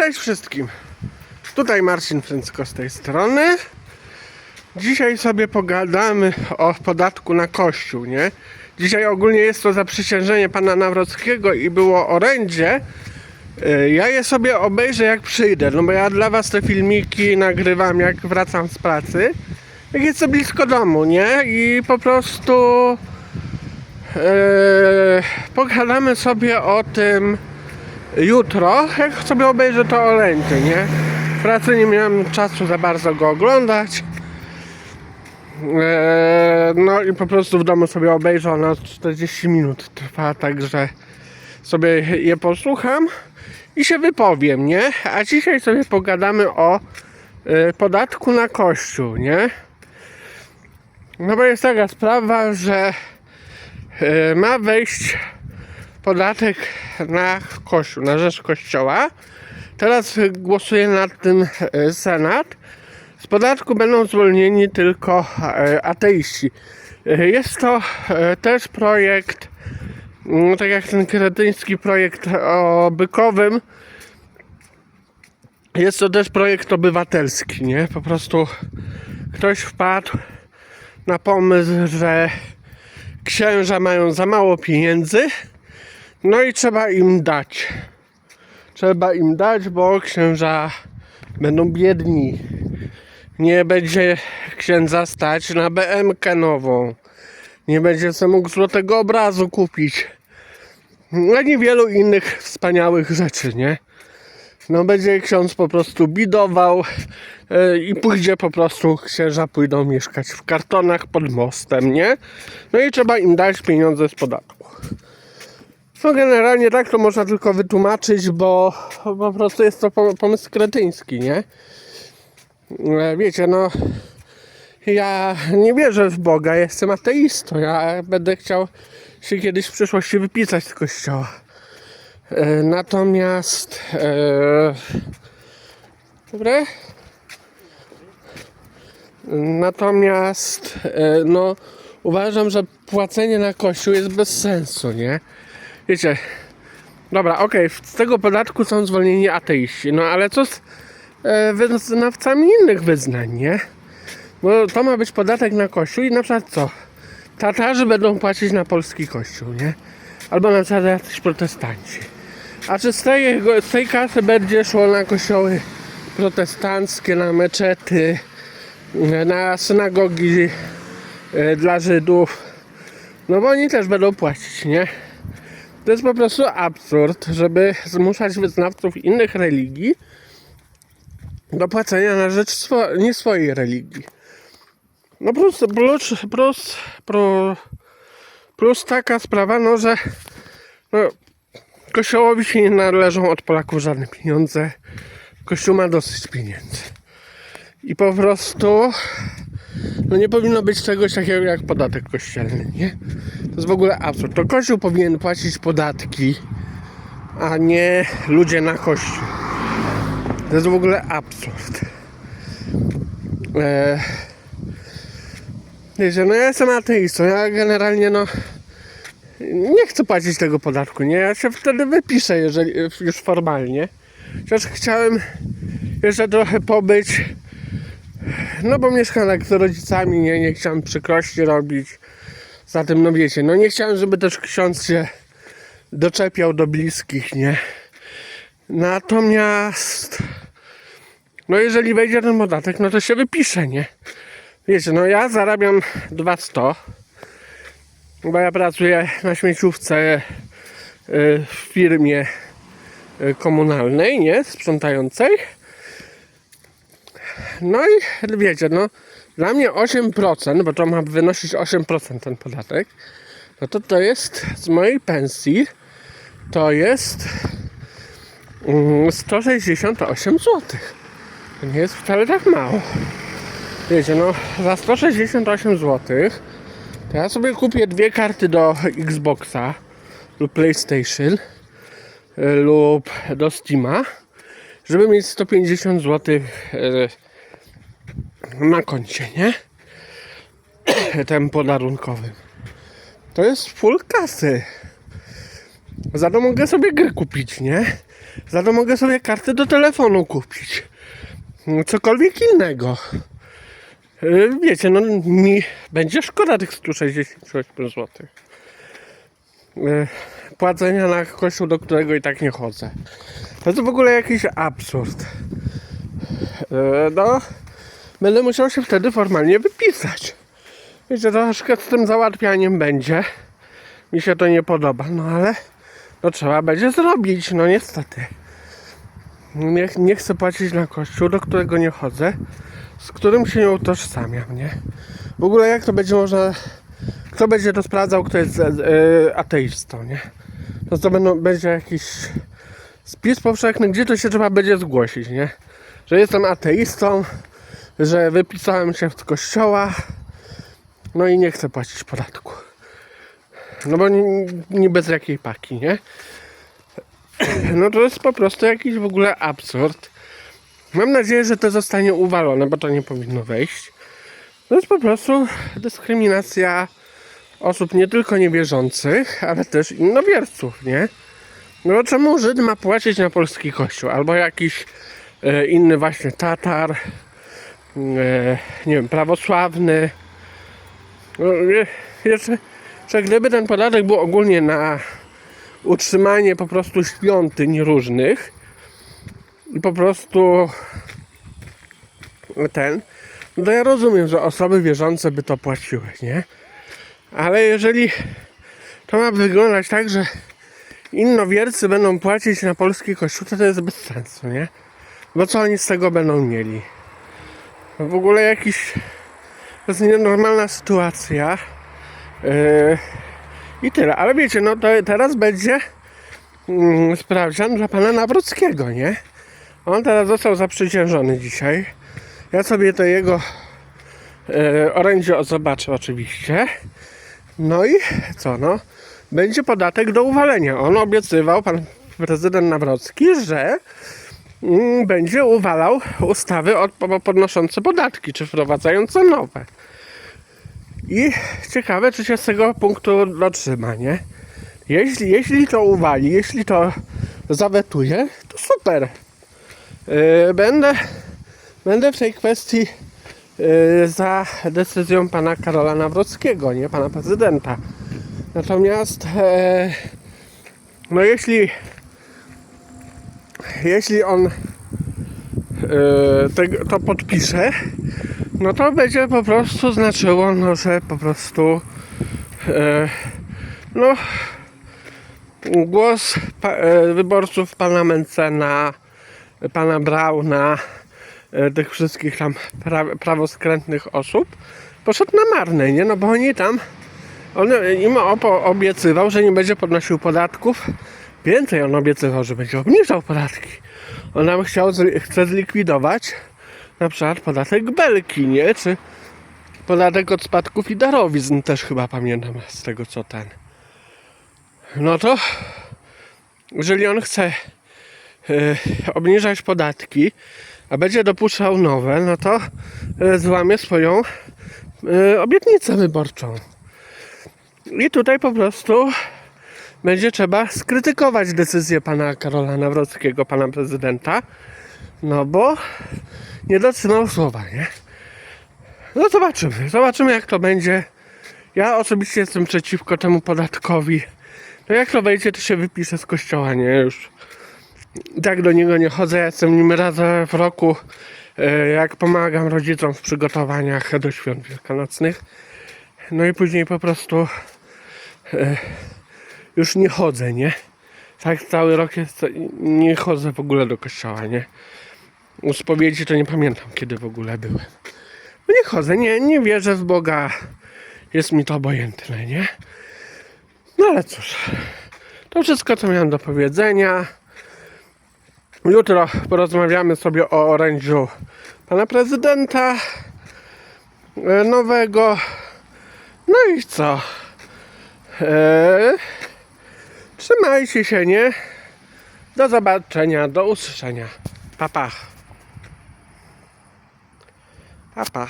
Cześć wszystkim. Tutaj Marcin Fręcko z tej strony. Dzisiaj sobie pogadamy o podatku na kościół, nie? Dzisiaj ogólnie jest to zaprzysiężenie pana Nawrockiego i było orędzie. Y, Ja je sobie obejrzę jak przyjdę, no bo ja dla was te filmiki nagrywam jak wracam z pracy. Jak jest to blisko domu, nie? I po prostu e, pogadamy sobie o tym jutro, jak sobie obejrzę to orędzie, nie? W pracy nie miałem czasu za bardzo go oglądać. E, no i po prostu w domu sobie obejrzę, ono 40 minut trwa, także sobie je posłucham i się wypowiem, nie? A dzisiaj sobie pogadamy o e, podatku na kościół, nie? No bo jest taka sprawa, że e, ma wejść podatek na kościół, na rzecz kościoła. Teraz głosuje nad tym e, Senat. Z podatku będą zwolnieni tylko e, ateiści. E, Jest to też projekt, mm, tak jak ten kretyński projekt o Bykowym, jest to też projekt obywatelski, nie? Po prostu ktoś wpadł na pomysł, że księża mają za mało pieniędzy, no i trzeba im dać. Trzeba im dać, bo księża będą biedni. Nie będzie księdza stać na BMK nową. Nie będzie sobie mógł złotego obrazu kupić. Ani wielu innych wspaniałych rzeczy, nie? No będzie ksiądz po prostu bidował e, i pójdzie po prostu, księża pójdą mieszkać w kartonach pod mostem, nie? No i trzeba im dać pieniądze z podatku. No generalnie tak to można tylko wytłumaczyć, bo po prostu jest to pom- pomysł kretyński, nie? E, Wiecie, no ja nie wierzę w Boga, jestem ateistą. Ja będę chciał się kiedyś w przyszłości wypisać z kościoła. E, Natomiast e, dobre? Natomiast e, no uważam, że płacenie na kościół jest bez sensu, nie? Wiecie, dobra, okej, z tego podatku są zwolnieni ateiści, no ale co z e, wyznawcami innych wyznań, nie? Bo to ma być podatek na kościół i na przykład co? Tatarzy będą płacić na polski kościół, nie? Albo na przykład jacyś protestanci. A czy z tej, z tej kasy będzie szło na kościoły protestanckie, na meczety, na synagogi e, dla Żydów? No bo oni też będą płacić, nie? To jest po prostu absurd, żeby zmuszać wyznawców innych religii do płacenia na rzecz swo- nie swojej religii. No plus, plus, plus, plus, taka sprawa, no że no, Kościołowi się nie należą od Polaków żadne pieniądze. Kościół ma dosyć pieniędzy. I po prostu no nie powinno być czegoś takiego jak podatek kościelny, nie? To jest w ogóle absurd. To Kościół powinien płacić podatki, a nie ludzie na Kościół. To jest w ogóle absurd. Eee, wiecie, no ja jestem ateistą, ja generalnie no nie chcę płacić tego podatku, nie? Ja się wtedy wypiszę, jeżeli już formalnie. Chociaż chciałem jeszcze trochę pobyć, no bo mieszkam tak z rodzicami, nie, nie chciałem przykrości robić. Zatem, no wiecie, no nie chciałem, żeby też ksiądz się doczepiał do bliskich, nie? Natomiast, no jeżeli wejdzie ten podatek, no to się wypisze, nie? Wiecie, no ja zarabiam 200, bo ja pracuję na śmieciówce y, w firmie y, komunalnej, nie? Sprzątającej. No i wiecie, no dla mnie 8%, bo to ma wynosić 8% ten podatek, no to to jest z mojej pensji to jest mm, 168 zł. To nie jest wcale tak mało. Wiecie, no za 168 zł to ja sobie kupię dwie karty do Xboxa lub PlayStation y, lub do Steama, żeby mieć 150 zł na koncie, nie? Tym podarunkowym. To jest full kasy. Za to mogę sobie gry kupić, nie? Za to mogę sobie karty do telefonu kupić. No, Cokolwiek innego. Yy, Wiecie, no mi będzie szkoda tych 168 zł. Yy, Płacenia na kościół, do którego i tak nie chodzę. To jest w ogóle jakiś absurd. Yy, No, będę musiał się wtedy formalnie wypisać. Wiecie, troszkę z tym załatwianiem będzie. Mi się to nie podoba, no ale no trzeba będzie zrobić, no niestety. Nie, nie chcę płacić na kościół, do którego nie chodzę, z którym się nie utożsamiam, nie? W ogóle jak to będzie można... Kto będzie to sprawdzał, kto jest e, ateistą, nie? No to będą, będzie jakiś spis powszechny, gdzie to się trzeba będzie zgłosić, nie? Że jestem ateistą, że wypisałem się z kościoła, no i nie chcę płacić podatku. No bo nie, nie bez jakiej paki, nie? No to jest po prostu jakiś w ogóle absurd. Mam nadzieję, że to zostanie uwalone, bo to nie powinno wejść. To jest po prostu dyskryminacja osób nie tylko niewierzących, ale też innowierców, nie? No bo czemu Żyd ma płacić na polski kościół? Albo jakiś e, inny właśnie Tatar, nie wiem, prawosławny. No, je- jeszcze, że gdyby ten podatek był ogólnie na utrzymanie po prostu świątyń różnych i po prostu ten, no to ja rozumiem, że osoby wierzące by to płaciły, nie? Ale jeżeli to ma wyglądać tak, że innowiercy będą płacić na polski kościół, to to jest bez sensu, nie? Bo co oni z tego będą mieli? W ogóle jakiś to jest nienormalna sytuacja. Yy, I tyle. Ale wiecie, no to teraz będzie mm, sprawdzian dla pana Nawrockiego, nie? On teraz został zaprzysiężony dzisiaj. Ja sobie to jego e, orędzie zobaczę oczywiście. No i co no? Będzie podatek do uwalenia. On obiecywał, pan prezydent Nawrocki, że będzie uwalał ustawy od, po- podnoszące podatki, czy wprowadzające nowe. I ciekawe, czy się z tego punktu dotrzyma, nie? Jeśli, jeśli to uwali, jeśli to zawetuje, to super. Yy, będę, będę w tej kwestii yy, za decyzją pana Karola Nawrockiego, nie pana prezydenta. Natomiast e, no jeśli jeśli on e, tego, to podpisze, no to będzie po prostu znaczyło, no, że po prostu e, no głos pa, e, wyborców pana Mencena, pana Brauna, e, tych wszystkich tam pra, prawoskrętnych osób poszedł na marne, nie? No bo oni tam on im obiecywał, że nie będzie podnosił podatków. Więcej on obiecywał, że będzie obniżał podatki. On nam chciał, chce zlikwidować na przykład podatek belki, nie? Czy podatek od spadków i darowizn też chyba pamiętam z tego co ten. No to jeżeli on chce e, obniżać podatki, a będzie dopuszczał nowe, no to e, złamie swoją e, obietnicę wyborczą. I tutaj po prostu będzie trzeba skrytykować decyzję pana Karola Nawrockiego, pana prezydenta, no bo nie dotrzymał słowa, nie? No zobaczymy, zobaczymy jak to będzie. Ja osobiście jestem przeciwko temu podatkowi. No jak to wejdzie, to się wypiszę z kościoła, nie? Już tak do niego nie chodzę, ja jestem nim raz w roku, e, jak pomagam rodzicom w przygotowaniach do świąt wielkanocnych. No i później po prostu e, już nie chodzę, nie? Tak cały rok jest, nie chodzę w ogóle do kościoła, nie? U spowiedzi to nie pamiętam kiedy w ogóle byłem. No nie chodzę, nie, nie wierzę w Boga. Jest mi to obojętne, nie? No ale cóż. To wszystko co miałem do powiedzenia. Jutro porozmawiamy sobie o orędziu pana prezydenta e, nowego. No i co? Eee, trzymajcie się, nie? Do zobaczenia, do usłyszenia. Pa, pa. Pa.